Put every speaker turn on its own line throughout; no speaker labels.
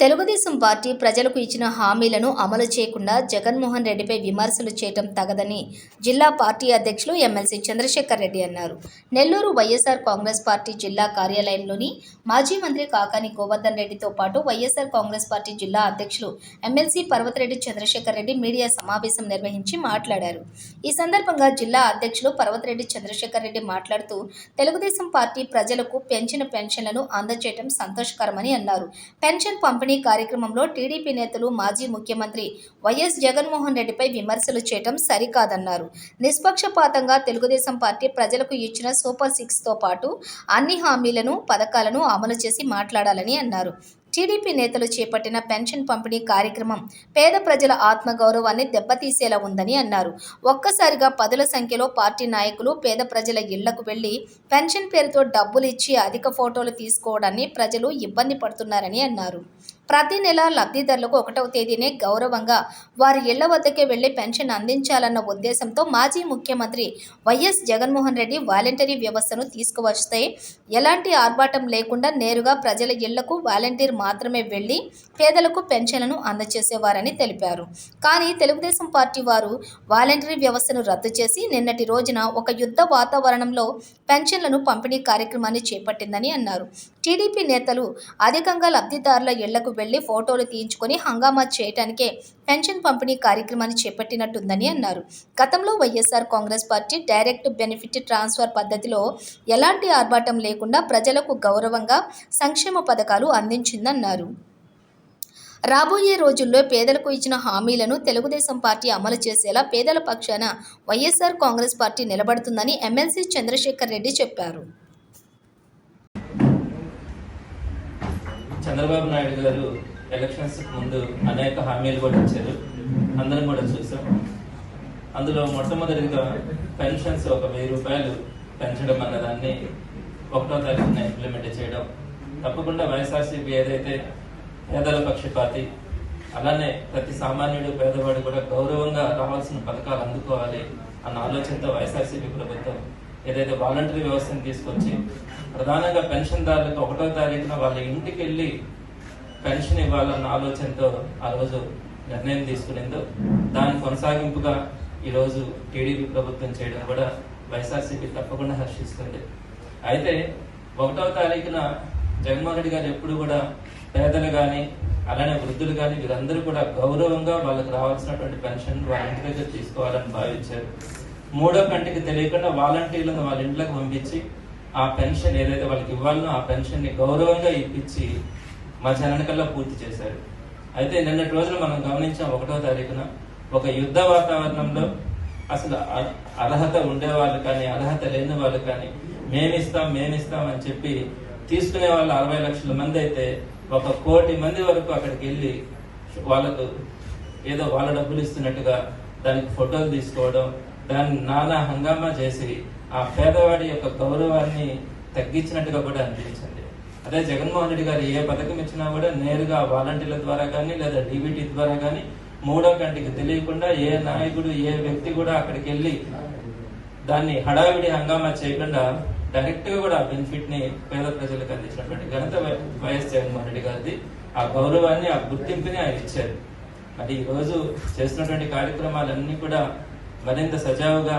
Telugu Desam party ప్రజలకు ఇచ్చిన హామీలను అమలు చేయకుండా జగన్మోహన్ రెడ్డిపై విమర్శలు చేయటం తగదని జిల్లా పార్టీ అధ్యక్షులు ఎమ్మెల్సీ చంద్రశేఖర్ రెడ్డి అన్నారు. నెల్లూరు వైఎస్ఆర్ కాంగ్రెస్ పార్టీ జిల్లా కార్యాలయంలోని మాజీ మంత్రి కాకాని గోవర్ధన్ రెడ్డితో పాటు వైఎస్ఆర్ కాంగ్రెస్ పార్టీ జిల్లా అధ్యక్షులు ఎమ్మెల్సీ పర్వతరెడ్డి చంద్రశేఖర్ రెడ్డి మీడియా సమావేశం నిర్వహించి మాట్లాడారు. ఈ సందర్భంగా జిల్లా అధ్యక్షులు పర్వతరెడ్డి చంద్రశేఖర్ రెడ్డి మాట్లాడుతూ తెలుగుదేశం పార్టీ ప్రజలకు పెంచిన పెన్షన్లను అందజేయడం సంతోషకరమని అన్నారు. పెన్షన్ పంపిణీ కార్యక్రమంలో టీడీపీ నేతలు మాజీ ముఖ్యమంత్రి వైఎస్ జగన్మోహన్ రెడ్డిపై విమర్శలు చేయడం సరికాదన్నారు. నిష్పక్షపాతంగా తెలుగుదేశం పార్టీ ప్రజలకు ఇచ్చిన సూపర్ సిక్స్తో పాటు అన్ని హామీలను పథకాలను అమలు చేసి మాట్లాడాలని అన్నారు. టీడీపీ నేతలు చేపట్టిన పెన్షన్ పంపిణీ కార్యక్రమం పేద ప్రజల ఆత్మగౌరవాన్ని దెబ్బతీసేలా ఉందని అన్నారు. ఒక్కసారిగా పదుల సంఖ్యలో పార్టీ నాయకులు పేద ప్రజల ఇళ్ళకు వెళ్ళి పెన్షన్ పేరుతో డబ్బులు ఇచ్చి అధిక ఫోటోలు తీసుకోవడాన్ని ప్రజలు ఇబ్బంది పడుతున్నారని అన్నారు. ప్రతి నెల లబ్ధిదారులకు ఒకటవ తేదీనే గౌరవంగా వారి ఇళ్ళ వద్దకే వెళ్ళి పెన్షన్ అందించాలన్న ఉద్దేశంతో మాజీ ముఖ్యమంత్రి వైఎస్ జగన్మోహన్ రెడ్డి వాలంటరీ వ్యవస్థను తీసుకువస్తే ఎలాంటి ఆర్భాటం లేకుండా నేరుగా ప్రజల ఇళ్ళకు వాలంటీర్ మాత్రమే వెళ్ళి పేదలకు పెన్షన్లను అందజేసేవారని తెలిపారు. కానీ తెలుగుదేశం పార్టీ వారు వాలంటరీ వ్యవస్థను రద్దు చేసి నిన్నటి రోజున ఒక యుద్ధ వాతావరణంలో పెన్షన్లను పంపిణీ కార్యక్రమాన్ని చేపట్టిందని అన్నారు. టీడీపీ నేతలు అధికంగా లబ్ధిదారుల ఇళ్ళకు వెళ్ళి ఫోటోలు తీయించుకొని హంగామా చేయటానికే పెన్షన్ పంపిణీ కార్యక్రమాన్ని చేపట్టినట్టుందని అన్నారు. గతంలో YSR Congress party direct benefit transfer పద్ధతిలో ఎలాంటి ఆర్భాటం లేకుండా ప్రజలకు గౌరవంగా సంక్షేమ పథకాలు అందించిందన్నారు. రాబోయే రోజుల్లో పేదలకు ఇచ్చిన హామీలను తెలుగుదేశం పార్టీ అమలు చేసేలా పేదల పక్షాన వైఎస్ఆర్ కాంగ్రెస్ పార్టీ నిలబడుతుందని ఎమ్మెల్సీ చంద్రశేఖర్ రెడ్డి చెప్పారు.
చంద్రబాబు నాయుడు గారు ఎలక్షన్స్ ముందు అనేక హామీలు కూడా ఇచ్చారు. అందరం కూడా చూసాం. అందులో మొట్టమొదటిగా పెన్షన్స్ ఒక వెయ్యి రూపాయలు పెంచడం అన్నదాన్ని ఒకటో తారీఖున ఇంప్లిమెంట్ చేయడం. తప్పకుండా వైఎస్ఆర్సీపీ ఏదైతే పేదల పక్షపాతి అలానే ప్రతి సామాన్యుడు పేదవాడు కూడా గౌరవంగా రావాల్సిన పథకాలు అందుకోవాలి అన్న ఆలోచనతో వైఎస్ఆర్సీపీ ప్రభుత్వం ఏదైతే వాలంటరీ వ్యవస్థను తీసుకొచ్చి ప్రధానంగా పెన్షన్దారులకు ఒకటో తారీఖున వాళ్ళ ఇంటికి వెళ్ళి పెన్షన్ ఇవ్వాలన్న ఆలోచనతో ఆ రోజు నిర్ణయం తీసుకునేందో దాని కొనసాగింపుగా ఈ రోజు టీడీపీ ప్రభుత్వం చేయడం కూడా వైఎస్ఆర్సీపీ తప్పకుండా హర్షిస్తుంది. అయితే ఒకటో తారీఖున జగన్మోహన్ రెడ్డి గారు ఎప్పుడు కూడా పేదలు కానీ అలానే వృద్ధులు కానీ వీరందరూ కూడా గౌరవంగా వాళ్ళకి రావాల్సినటువంటి పెన్షన్ వాళ్ళ ఇంటి దగ్గర తీసుకోవాలని భావించారు. మూడో కంటికి తెలియకుండా వాలంటీర్లను వాళ్ళ ఇంట్లోకి పంపించి ఆ పెన్షన్ ఏదైతే వాళ్ళకి ఇవ్వాలనో ఆ పెన్షన్ని గౌరవంగా ఇప్పించి మధ్యాహ్నం కల్లా పూర్తి చేశారు. అయితే నిన్నటి రోజున మనం గమనించాం ఒకటో తారీఖున ఒక యుద్ధ వాతావరణంలో అసలు అ- అర్హత ఉండే వాళ్ళు కానీ అర్హత లేని వాళ్ళు కానీ మేమిస్తాం మేమిస్తాం అని చెప్పి తీసుకునే వాళ్ళు అరవై లక్షల మంది అయితే ఒక కోటి మంది వరకు అక్కడికి వెళ్ళి వాళ్ళకు ఏదో వాళ్ళ డబ్బులు ఇస్తున్నట్టుగా దానికి ఫోటోలు తీసుకోవడం దాన్ని నానా హంగామా చేసి ఆ పేదవాడి యొక్క గౌరవాన్ని తగ్గించినట్టుగా కూడా అనిపించింది. అదే జగన్మోహన్ రెడ్డి గారు ఏ పథకం ఇచ్చినా కూడా నేరుగా వాలంటీర్ల ద్వారా కానీ లేదా డీబీటీ ద్వారా కానీ మూడో కంటికి తెలియకుండా ఏ నాయకుడు ఏ వ్యక్తి కూడా అక్కడికి వెళ్ళి దాన్ని హడావిడి హంగామా చేయకుండా డైరెక్ట్గా కూడా బెనిఫిట్ని పేద ప్రజలకు అందించినటువంటి ఘనత వైఎస్ జగన్మోహన్ రెడ్డి గారిది. ఆ గౌరవాన్ని ఆ గుర్తింపుని ఆయన ఇచ్చారు. మరి ఈరోజు చేసినటువంటి కార్యక్రమాలన్నీ కూడా మరింత సజావుగా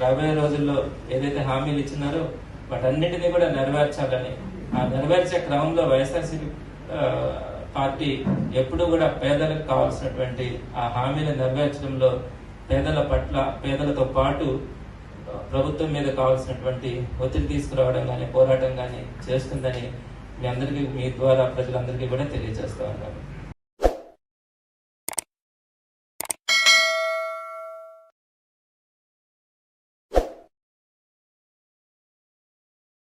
రాబోయే రోజుల్లో ఏదైతే హామీలు ఇచ్చినారో వాటన్నిటినీ కూడా నెరవేర్చాలని ఆ నెరవేర్చే క్రమంలో వైఎస్ఆర్సీపీ పార్టీ ఎప్పుడు కూడా పేదలకు కావాల్సినటువంటి ఆ హామీలు నెరవేర్చడంలో పేదల పట్ల పేదలతో పాటు ప్రభుత్వం మీద కావాల్సినటువంటి ఒత్తిడి తీసుకురావడం కానీ పోరాటం కానీ చేస్తుందని మీ అందరికీ మీ ద్వారా ప్రజలందరికీ కూడా తెలియజేస్తా ఉన్నాను.